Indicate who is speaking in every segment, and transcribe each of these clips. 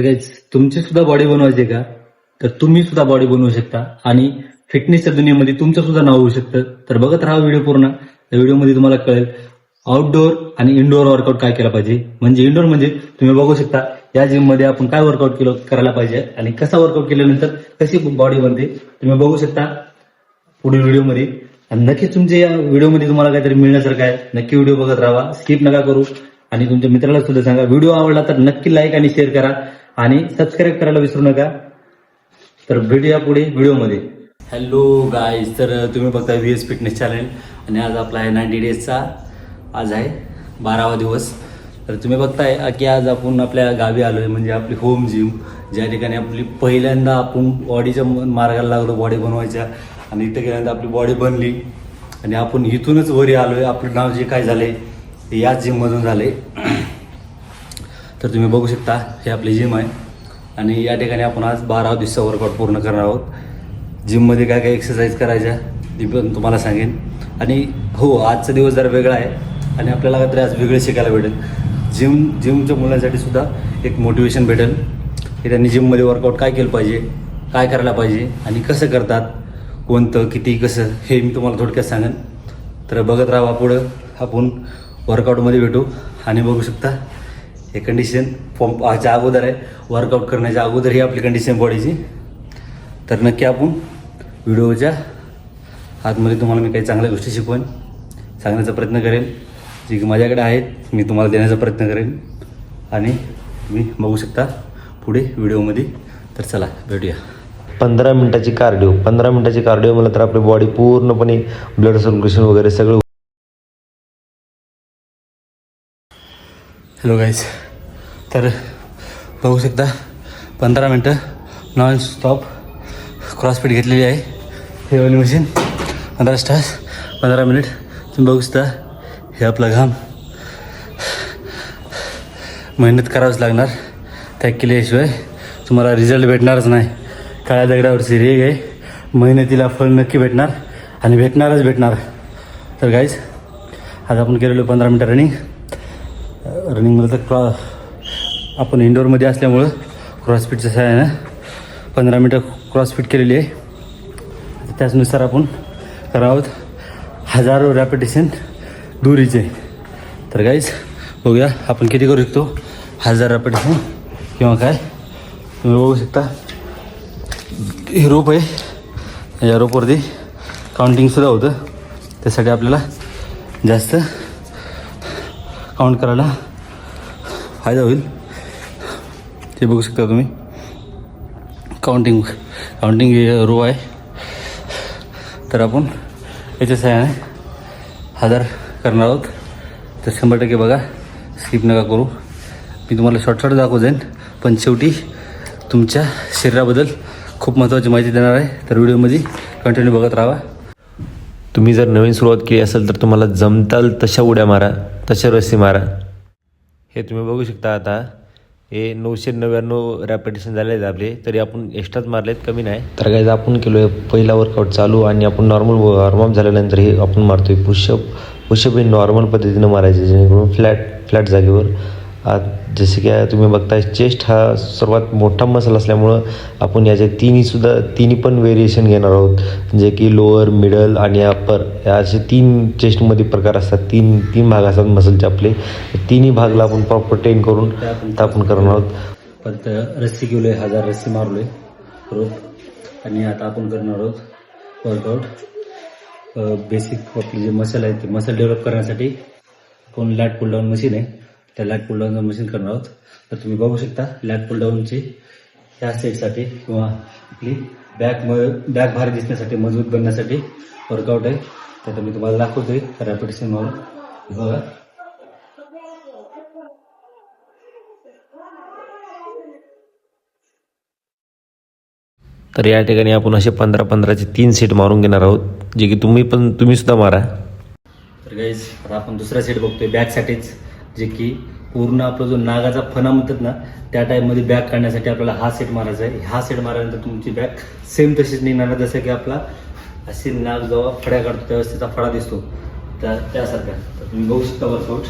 Speaker 1: म्हणजे तुमची सुद्धा बॉडी बनवायची का? तर तुम्ही सुद्धा बॉडी बनवू शकता. आणि फिटनेसच्या दुनियेमध्ये तुमचं सुद्धा नाव होऊ शकतं. तर बघत राहा व्हिडिओ पूर्ण. त्या व्हिडिओमध्ये तुम्हाला कळेल आउटडोअर आणि इनडोअर वर्कआउट काय केला पाहिजे. म्हणजे इनडोअर म्हणजे तुम्ही बघू शकता या जिममध्ये आपण काय वर्कआउट केलं करायला पाहिजे आणि कसा वर्कआउट केल्यानंतर कशी बॉडी बनते तुम्ही बघू शकता पुढील व्हिडिओमध्ये आणि नक्कीच तुमच्या या व्हिडिओमध्ये तुम्हाला काहीतरी मिळण्यासारखं आहे. नक्की व्हिडिओ बघत राहा. स्किप नका करू. आणि तुमच्या मित्राला सुद्धा सांगा. व्हिडिओ आवडला तर नक्की लाईक आणि शेअर करा. आणि सबस्क्राईब करायला विसरू नका. तर भेटूया पुढे व्हिडिओमध्ये. हॅलो गाईज तर तुम्ही बघता व्ही एस फिटनेस चॅनल आणि आज आपला आहे नाईन्टी डेजचा आज आहे बारावा दिवस. तर तुम्ही बघताय की आज आपण आपल्या गावी आलो आहे म्हणजे आपली होम जिम ज्या ठिकाणी आपली पहिल्यांदा आपण बॉडीच्या मार्गाला लागलो बॉडी बनवायच्या. आणि इथं गेल्यानंतर आपली बॉडी बनली. आणि आपण इथूनच वरी आलो आहे आपलं नाव जे काय झालं ते याच जिममधून झालं तर तुम्ही बघू शकता हे आपली जिम आहे. आणि या ठिकाणी आपण आज बारा दिवसा वर्कआउट पूर्ण करणार आहोत. जिममध्ये काय काय एक्सरसाइज करायच्या ती पण तुम्हाला सांगेन. आणि हो आजचा दिवस जरा वेगळा आहे आणि आपल्याला काहीतरी आज वेगळं शिकायला भेटेल. जिम जिमच्या मुलांसाठी सुद्धा एक मोटिवेशन भेटेल. की त्यांनी जिममध्ये वर्कआउट काय केलं पाहिजे काय करायला पाहिजे आणि कसं करतात कोणतं किती कसं हे मी तुम्हाला थोडक्यात सांगेन. तर बघत राहा पुढं. आपण वर्कआउटमध्ये भेटू आणि बघू शकता हे कंडिशन फॉर्मच्या अगोदर आहे. वर्कआउट करण्याच्या अगोदर ही आपली कंडिशन बॉडीची तर नक्की आपण व्हिडिओच्या आतमध्ये तुम्हाला मी काही चांगल्या गोष्टी शिकवेन सांगण्याचा प्रयत्न करेन. जे की माझ्याकडे आहेत मी तुम्हाला देण्याचा प्रयत्न करेन. आणि तुम्ही बघू शकता पुढे व्हिडिओमध्ये. तर चला भेटूया.
Speaker 2: पंधरा मिनटाची कार्डिओ पंधरा मिनटाची कार्डिओ म्हणलं तर आपली बॉडी पूर्णपणे ब्लड सर्क्युलेशन वगैरे सगळं
Speaker 1: हॅलो गाईज तर बघू शकता पंधरा मिनटं नॉन स्टॉप क्रॉसफिट घेतलेली आहे. हे वाली मशीन पंधरा स्टार्स पंधरा मिनिट तुम्ही बघू शकता हे आपला घाम. मेहनत करावंच लागणार. त्या केल्याशिवाय तुम्हाला रिझल्ट भेटणारच नाही. काळ्या दगडावरची रेग आहे. मेहनतीला फळ नक्की भेटणार आणि भेटणारच भेटणार. तर गाईज आज आपण केलेलो पंधरा मिनटं रनिंग रनिंगला तर क्रॉ आपण इंडोरमध्ये असल्यामुळं क्रॉसफिटच्या सहाय्यानं पंधरा मिनटं क्रॉसफिट केलेली आहे. त्याचनुसार आपण करावं हजारो रॅपिटेशन दुरीचे. तर काहीच बघूया आपण किती करू शकतो? हजार रॅपिटेशन किंवा काय? तुम्ही बघू शकता. हे रोप आहे. या रोपवरती काउंटिंगसुद्धा होतं. त्यासाठी आपल्याला जास्त काउंट करायला फायदा होईल. ते बघू शकता तुम्ही. काउंटिंग काउंटिंग रो आहे. तर आपण याच्या सहाय्याने हजार करणार आहोत. तर शंभर टक्के बघा स्किप नका करू. मी तुम्हाला शॉर्ट शॉर्ट दाखवू जाईन पण शेवटी तुमच्या शरीराबद्दल खूप महत्त्वाची माहिती देणार आहे. तर व्हिडिओमध्ये कंटिन्यू बघत राहा.
Speaker 2: तुम्ही जर नवीन सुरुवात केली असेल तर तुम्हाला जमताल तशा उड्या मारा तशा रस्सी मारा. हे तुम्ही बघू शकता आता. हे नऊशे नव्याण्णव रॅपिटेशन झाले आहेत आपले. तरी आपण एक्स्ट्राच मारलेत कमी नाही. तर काय आपण केलो आहे पहिला वर्कआउट चालू आणि आपण नॉर्मल वॉर्मअप झाल्यानंतर हे आपण मारतोय. पुशअप पुशअप हे नॉर्मल पद्धतीनं मारायचे जेणेकरून फ्लॅट फ्लॅट जागेवर जसे की तुम्ही बघताय चेस्ट हा सर्वात मोठा मसल असल्यामुळं आपण याचे तिन्हीसुद्धा तिन्ही पण व्हेरिएशन घेणार आहोत. जे की लोअर मिडल आणि अप्पर या असे तीन चेस्टमध्ये प्रकार असतात. तीन तीन भाग असतात मसलचे आपले. तिन्ही भागला आपण प्रॉपर ट्रेन करून तर आपण करणार आहोत.
Speaker 1: परत रस्सी गेलोय हजार रस्सी मारलोय. रोप. आणि आता आपण करणार आहोत वर्कआउट बेसिक आपले जे मसल आहे ते मसल डेव्हलप करण्यासाठी आपण लॅट पुल डाऊन मशीन आहे. त्या लॅग पुलडाऊनचं मशीन करणार आहोत तर तुम्ही बघू शकता लॅग पुलडाऊनची ह्या सेटसाठी किंवा आपली बॅक म बॅक भारी दिसण्यासाठी मजबूत बनण्यासाठी वर्कआउट आहे. तर मी तुम्हाला दाखवतोय रॅपिटेशन मारून. बघा.
Speaker 2: तर या ठिकाणी आपण असे पंधरा पंधराचे तीन सेट मारून घेणार आहोत जे की तुम्ही पण तुम्ही सुद्धा मारा.
Speaker 1: तर गाईज आता आपण दुसरा सेट बघतोय बॅकसाठीच जे की पूर्ण आपला जो नागाचा फणा म्हणतात ना त्या टाईपमध्ये बॅक काढण्यासाठी आपल्याला हा सेट मारायचा आहे. हा सेट मारल्यानंतर तुमची बॅक सेम तशीच निघणार जसं की आपला असे नाग जेव्हा फड्या काढतो त्यावेळेस त्याचा फडा दिसतो. त्या त्यासारखा. तर तुम्ही बघू शकता वर्कआउट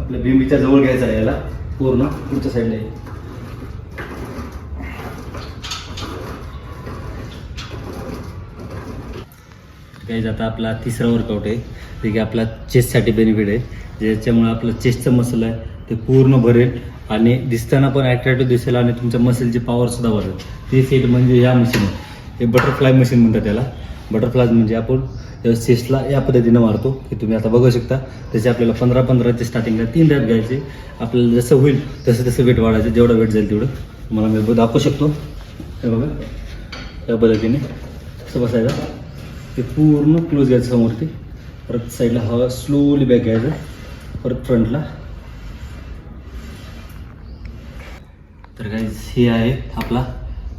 Speaker 1: आपल्या बिंबीच्या जवळ घ्यायचा आहे याला. पूर्ण पुढच्या साईडला काही आता आपला तिसरा वर्कआउट आहे. जे की आपला चेस्टसाठी बेनिफिट आहे. ज्याच्यामुळे आपलं चेस्टचं मसल आहे ते पूर्ण भरेल. आणि दिसताना पण अट्रॅक्टिव्ह दिसेल आणि तुमच्या मसलची पॉवरसुद्धा वाढेल. ते सेट म्हणजे या मशीन हे बटरफ्लाय मशीन म्हणतात त्याला. बटरफ्लाय म्हणजे आपण चेस्टला या पद्धतीनं मारतो की तुम्ही आता बघू शकता. त्याचे आपल्याला पंधरा पंधराचे स्टार्टिंगला तीन रॅप घ्यायचे. आपल्याला जसं होईल तसं तसं वेट वाढायचं. जेवढं वेट जाईल तेवढं. तुम्हाला मी दाखवू शकतो. हे बघा. या पद्धतीने तसं बसायचं. ते पूर्ण क्लोज घ्यायचं समोर ते परत साईडला हवा स्लोली बॅक घ्यायचं. परत फ्रंटला तर काही हे आहे आपला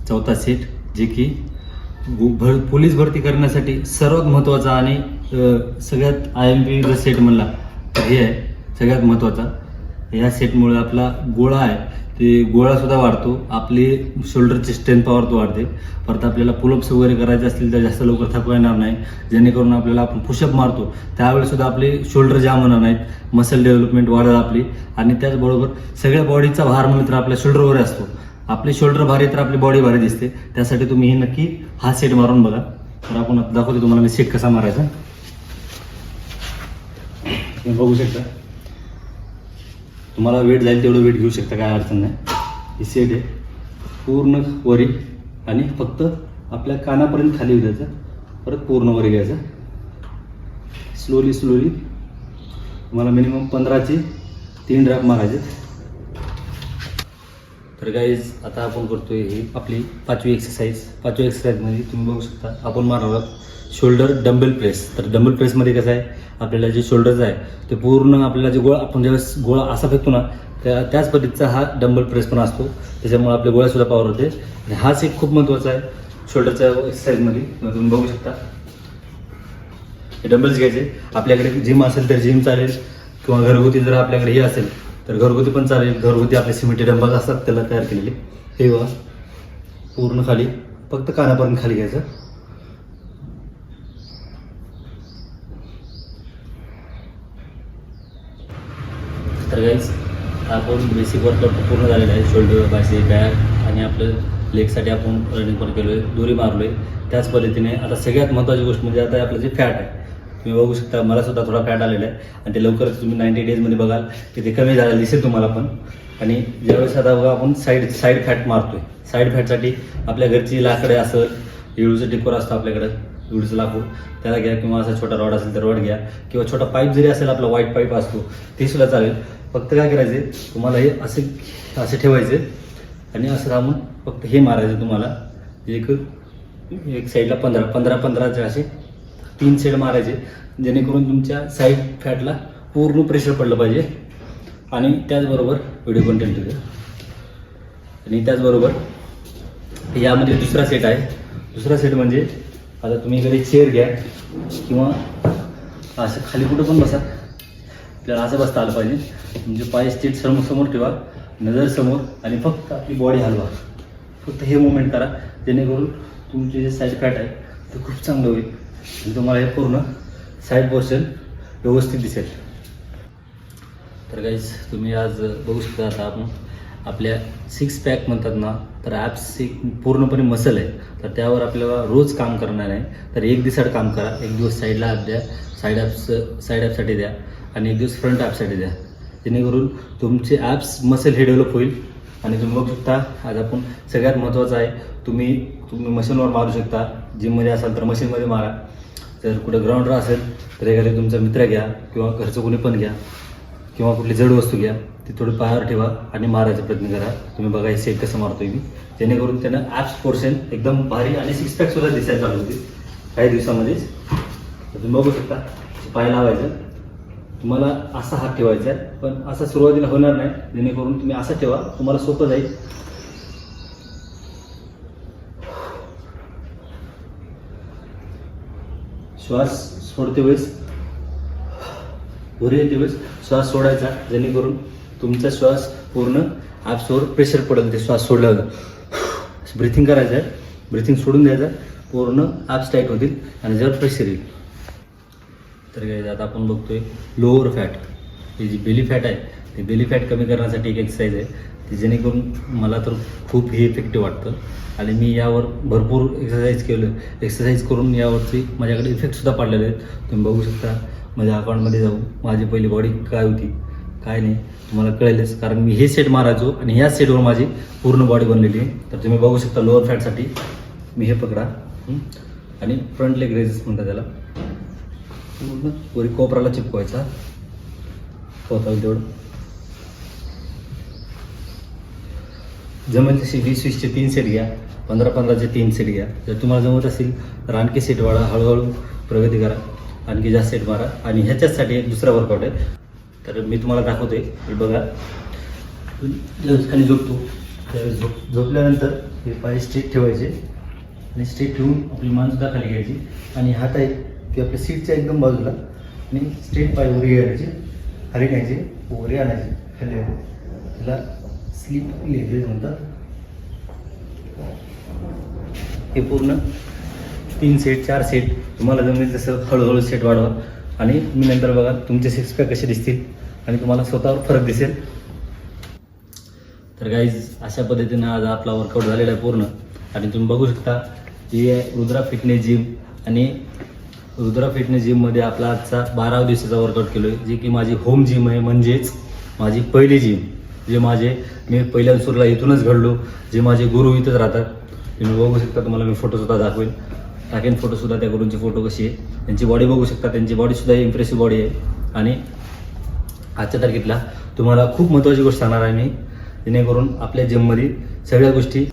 Speaker 1: चौथा सेट जे की भर पोलीस भरती करण्यासाठी सर्वात महत्त्वाचा आणि सगळ्यात आय एम पी जर सेट म्हणला. तर हे आहे सगळ्यात महत्त्वाचा. या सेटमुळे आपला गोळा आहे. ते गोळासुद्धा वाढतो. आपली शोल्डरची स्ट्रेंथ पॉवर तो वाढते. परत आपल्याला पुलअप्स वगैरे करायचे असतील तर जास्त लवकर थकवा येणार नाही. जेणेकरून आपल्याला आपण पुशअप मारतो. त्यावेळेस सुद्धा आपले शोल्डर जाम होणार नाहीत. मसल डेव्हलपमेंट वाढेल आपली. आणि त्याचबरोबर सगळ्या बॉडीचा भार म्हणजे तर आपल्या शोल्डरवर असतो. आपले शोल्डर भारी तर आपली बॉडी भारी दिसते. त्यासाठी तुम्ही हे नक्की हा सेट मारून बघा. तर आपण दाखवतो तुम्हाला मी सेट कसा मारायचा. बघू शकता. तुम्हाला वेट जाईल तेवढं वेट घेऊ शकता काय अडचण नाही. ही सेट आहे. पूर्ण वरी आणि फक्त आपल्या कानापर्यंत खाली येऊ द्यायचं. परत पूर्ण वरी घ्यायचं. स्लोली स्लोली तुम्हाला मिनिमम पंधराचे तीन ड्रॅप मारायचे. तर गाईज आता आपण करतोय ही आपली पाचवी एक्सरसाइज पाचवी एक्सरसाइजमध्ये तुम्ही बघू शकता आपण मारणार आहोत. शोल्डर डंबल प्रेस तर डंबल प्रेसमध्ये कसं आहे? आपल्याला जे शोल्डर्स आहे ते पूर्ण आपल्याला जे गोळा आपण ज्यावेळेस गोळा असा फेकतो ना त्या त्याच पद्धतीचा हा डंबल प्रेस पण असतो. त्याच्यामुळे आपल्या गोळ्यासुद्धा पॉवर होते. आणि हाच एक खूप महत्त्वाचा आहे शोल्डरच्या एक्सरसाइजमध्ये तुम्ही बघू शकता. हे डंबल्स घ्यायचे. आपल्याकडे जिम असेल तर जिम चालेल. किंवा घरगुती जर आपल्याकडे हे असेल तर घरगुती पण चालेल. घरगुती आपले सिमेंटी डंबल्स असतात त्याला तयार केलेले. हे बघा. पूर्ण खाली. फक्त कानापर्यंत खाली घ्यायचं. तर गाईज आपण बेसिक वर्कआउट पूर्ण झालेलं आहे. शोल्डर बायसे बॅक आणि आपलं लेगसाठी आपण रनिंग पण केलो आहे दोरी मारलो आहे त्याच पद्धतीने आता सगळ्यात महत्त्वाची गोष्ट म्हणजे आता आपलं जे फॅट आहे. तुम्ही बघू शकता मला सुद्धा थोडा फॅट आलेला आहे. आणि ते लवकरच तुम्ही नाईन्टी डेजमध्ये बघाल की ते कमी झालेलं दिसेल तुम्हाला पण. आणि ज्यावेळेस आता बघा आपण साईड साईड फॅट मारतोय. साईड फॅटसाठी आपल्या घरची लाकडे असं इळूचं टिकोर असतं आपल्याकडं इळूचं लाकूड. त्याला घ्या किंवा असा छोटा रॉड असेल तर रॉड घ्या. किंवा छोटा पाईप जरी असेल आपला व्हाईट पाईप असतो ते सुद्धा चालेल. फक्त काय करायचे तुम्हाला हे असे असे ठेवायचे आणि असं राहून फक्त हे मारायचं तुम्हाला. एक एक साईडला पंधरा पंधरा पंधराचे असे तीन सेड मारायचे. जेणेकरून तुमच्या साईड फॅटला पूर्ण प्रेशर पडलं पाहिजे. आणि त्याचबरोबर व्हिडिओ कंटेंट आणि त्याचबरोबर यामध्ये दुसरा सेट आहे. दुसरा सेट म्हणजे आता तुम्ही इकडे चेअर घ्या. किंवा असं खाली कुठं पण बसा. आपल्याला असं बसता आलं पाहिजे. म्हणजे पाय स्टेट समोर समोर ठेवा नजर समोर आणि फक्त आपली बॉडी हलवा. फक्त हे मुवमेंट करा. जेणेकरून तुमचे जे साईड फॅट आहे ते खूप चांगलं होईल. आणि तुम्हाला हे पूर्ण साईड पोर्शन व्यवस्थित दिसेल. तर गाईज तुम्ही आज बघू शकता आता आपण आपल्या सिक्स पॅक म्हणतात ना तर ॲप्स एक पूर्णपणे मसल आहे. तर त्यावर आपल्याला रोज काम करणार आहे. तर एक दिवसाड काम करा. एक दिवस साईडला ॲप द्या. साईड ॲप्स साईड ॲपसाठी द्या. आणि एक दिवस फ्रंट ॲपसाठी द्या. जेणेकरून तुमचे ॲप्स मसल हे डेव्हलप होईल आणि तुम्ही बघू शकता आज आपण सगळ्यात महत्त्वाचं आहे तुम्ही तुम्ही मशीनवर मारू शकता जिममध्ये असाल तर मशीनमध्ये मारा. जर कुठं ग्राउंडवर असेल तर एखादा तुमचा मित्र घ्या किंवा घरचं कोणी पण घ्या किंवा कुठली जड वस्तू घ्या ती थोडी पायावर ठेवा आणि मारायचा प्रयत्न करा. तुम्ही बघा हे सेट कसं मारतोय मी. जेणेकरून त्यांना ॲप्स पोर्शन एकदम भारी आणि सिक्स पॅक सुद्धा दिसायला चालू होती काही दिवसामध्येच. तर तुम्ही बघू शकता पाय लावायचं. तुम्हाला असा हात ठेवायचा आहे पण असा सुरुवातीला होणार नाही. जेणेकरून तुम्ही असं ठेवा तुम्हाला सोपं जाईल. श्वास सोडते वेळेस. वर येते वेळेस श्वास सोडायचा जेणेकरून तुमचा श्वास पूर्ण ॲप्सवर प्रेशर पडेल ते श्वास सोडल्यावर. ब्रिथिंग करायचं आहे. ब्रिथिंग सोडून द्यायचं. पूर्ण ॲप्स टाईट होतील आणि जर प्रेशर येईल. तर काय आता आपण बघतोय लोअर फॅट ही जी बेली फॅट आहे ती बेली फॅट कमी करण्यासाठी एक एक्सरसाइज आहे. ती जेणेकरून मला तर खूप हे इफेक्टिव्ह वाटतं. आणि मी यावर भरपूर एक्सरसाइज केलं. एक्सरसाइज करून यावरची माझ्याकडे इफेक्टसुद्धा पडलेले आहेत. तुम्ही बघू शकता माझ्या अकाउंटमध्ये जाऊन माझी पहिली बॉडी काय होती काय नाही तुम्हाला कळेलच. कारण मी हे सेट मारायचो आणि ह्या सेटवर माझी पूर्ण बॉडी बनलेली आहे. तर तुम्ही बघू शकता लोअर फॅटसाठी मी हे पकडा. आणि फ्रंट लेग रेजेस म्हणतात त्याला. पुरी कोपराला चिपकवायचा. होता होईल तेवढं. जमेल तशी वीस वीसचे तीन सेट घ्या. पंधरा पंधराचे तीन सेट घ्या. जर तुम्हाला जमत असेल तर आणखी सेट वाढा हळूहळू प्रगती करा. आणखी जास्त सेट मारा. आणि ह्याच्याचसाठी एक दुसरा वर्कआउट आहे. तर मी तुम्हाला दाखवते बघा. ज्यावेळेस खाली झोपतो त्यावेळेस झोप झोपल्यानंतर हे पाय स्ट्रेट ठेवायचे. आणि स्ट्रेट ठेवून आपली मानसुद्धा खाली घ्यायची. आणि हात आहे ती आपल्या सीटच्या एकदम बाजूला आणि स्ट्रेट पाय वरी आणायचे खाली न्यायची वरी आणायची. खाली त्याला स्लीप लिहिले म्हणतात. हे पूर्ण तीन सेट चार सेट तुम्हाला जमेल तसं हळूहळू सेट वाढवा. आणि मी नंतर बघा तुमचे सिक्स पॅक कसे दिसतील आणि तुम्हाला स्वतःवर फरक दिसेल. तर गाईज अशा पद्धतीनं आज आपला वर्कआउट झालेला आहे पूर्ण. आणि तुम्ही बघू शकता की रुद्रा फिटनेस जिम आणि रुद्रा फिटनेस जिममध्ये आपला आजचा बारा दिवसाचा वर्कआउट केलो आहे जे की माझी होम जिम आहे. म्हणजेच माझी पहिली जिम जे माझे मी पहिल्या सुरला इथूनच घडलो जे माझे गुरु इथंच राहतात. तुम्ही बघू शकता तुम्हाला मी फोटोसुद्धा दाखवेन. टाकेन फोटोसुद्धा त्या गुरूंचे फोटो कशी आहे. त्यांची बॉडी बघू शकता. त्यांची बॉडीसुद्धा इम्प्रेसिव्ह बॉडी आहे. आणि आजच्या तारखेतला तुम्हाला खूप महत्त्वाची गोष्ट सांगणार आहे मी. जेणेकरून आपल्या जिममध्ये सगळ्या गोष्टी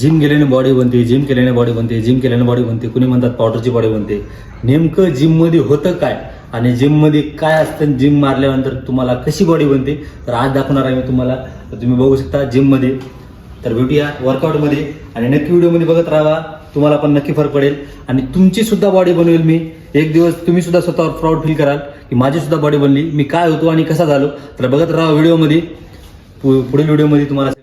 Speaker 1: जिम केल्याने बॉडी बनते जिम केल्याने बॉडी बनते जिम केल्याने बॉडी बनते. कुणी म्हणतात पावडरची बॉडी बनते? नेमकं जिममध्ये होतं काय? आणि जिममध्ये काय असतं? जिम मारल्यानंतर तुम्हाला कशी बॉडी बनते? तर आज दाखवणार आहे मी तुम्हाला. तुम्ही बघू शकता जिममध्ये तर भेटूया वर्कआउटमध्ये आणि नक्की व्हिडिओमध्ये बघत राहा. तुम्हाला पण नक्की फरक पडेल. आणि तुमची सुद्धा बॉडी बनवेल मी. एक दिवस तुम्ही सुद्धा स्वतःवर प्राऊड फील कराल की माझी सुद्धा बॉडी बनली. मी काय होतो आणि कसा झालो? तर बघत राहा व्हिडिओमध्ये पु- पुढील व्हिडिओमध्ये तुम्हाला